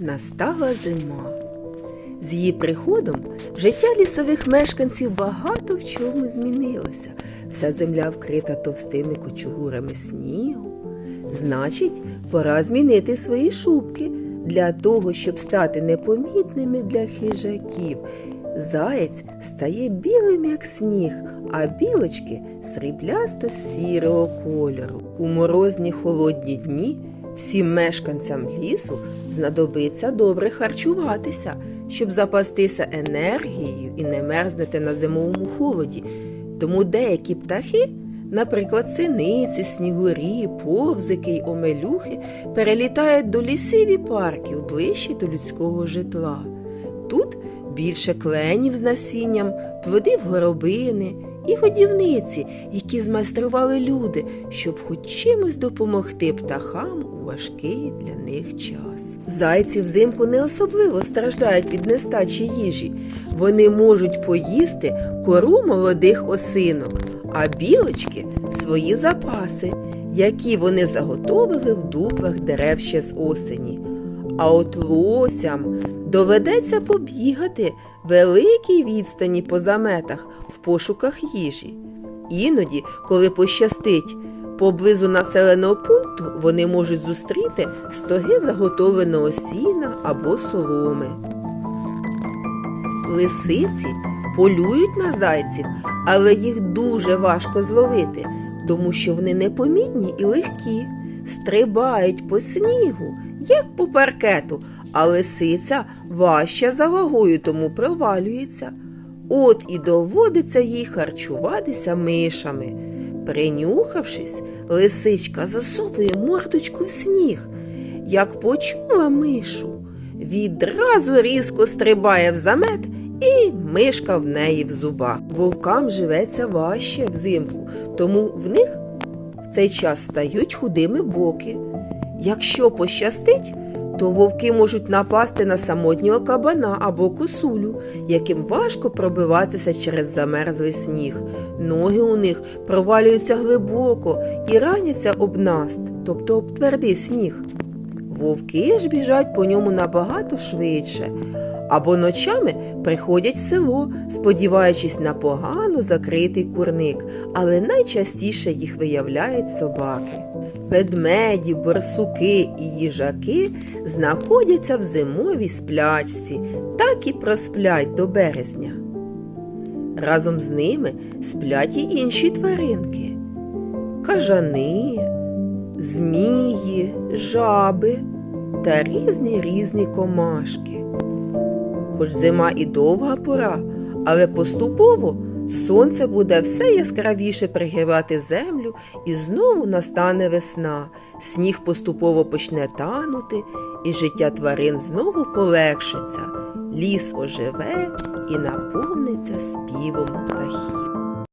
Настала зима. З її приходом життя лісових мешканців багато в чому змінилося. Вся земля вкрита товстими кочугурами снігу. Значить, пора змінити свої шубки для того, щоб стати непомітними для хижаків. Заєць стає білим, як сніг, а білочки сріблясто сірого кольору. У морозні холодні дні всім мешканцям лісу знадобиться добре харчуватися, щоб запастися енергією і не мерзнути на зимовому холоді. Тому деякі птахи, наприклад, синиці, снігурі, повзики й омелюхи, перелітають до лісів і парків ближче до людського житла. Тут більше кленів з насінням, плодив горобини і годівниці, які змайстрували люди, щоб хоч чимось допомогти птахам у важкий для них час. Зайці взимку не особливо страждають від нестачі їжі. Вони можуть поїсти кору молодих осинок, а білочки свої запаси, які вони заготовили в дуплах дерев ще з осені. А от лосям доведеться побігати великій відстані по заметах в пошуках їжі. Іноді, коли пощастить, поблизу населеного пункту вони можуть зустріти стоги заготовленого сіна або соломи. Лисиці полюють на зайців, але їх дуже важко зловити, тому що вони непомітні і легкі, стрибають по снігу, як по паркету, а лисиця важча за вагою, тому провалюється. От і доводиться їй харчуватися мишами. Принюхавшись, лисичка засовує мордочку в сніг. Як почула мишу, відразу різко стрибає в замет, і мишка в неї в зубах. Вовкам живеться важче взимку, тому в них в цей час стають худими боки. Якщо пощастить, то вовки можуть напасти на самотнього кабана або косулю, яким важко пробиватися через замерзлий сніг. Ноги у них провалюються глибоко і раняться об наст, тобто об твердий сніг. Вовки ж біжать по ньому набагато швидше, або ночами приходять в село, сподіваючись на погано закритий курник, але найчастіше їх виявляють собаки. Ведмеді, борсуки і їжаки знаходяться в зимовій сплячці, так і просплять до березня. Разом з ними сплять і інші тваринки кажани, змії, жаби та різні різні комашки. Хоч зима і довга пора, але поступово сонце буде все яскравіше пригрівати землю і знову настане весна. Сніг поступово почне танути, і життя тварин знову полегшиться. Ліс оживе і наповниться співом птахів.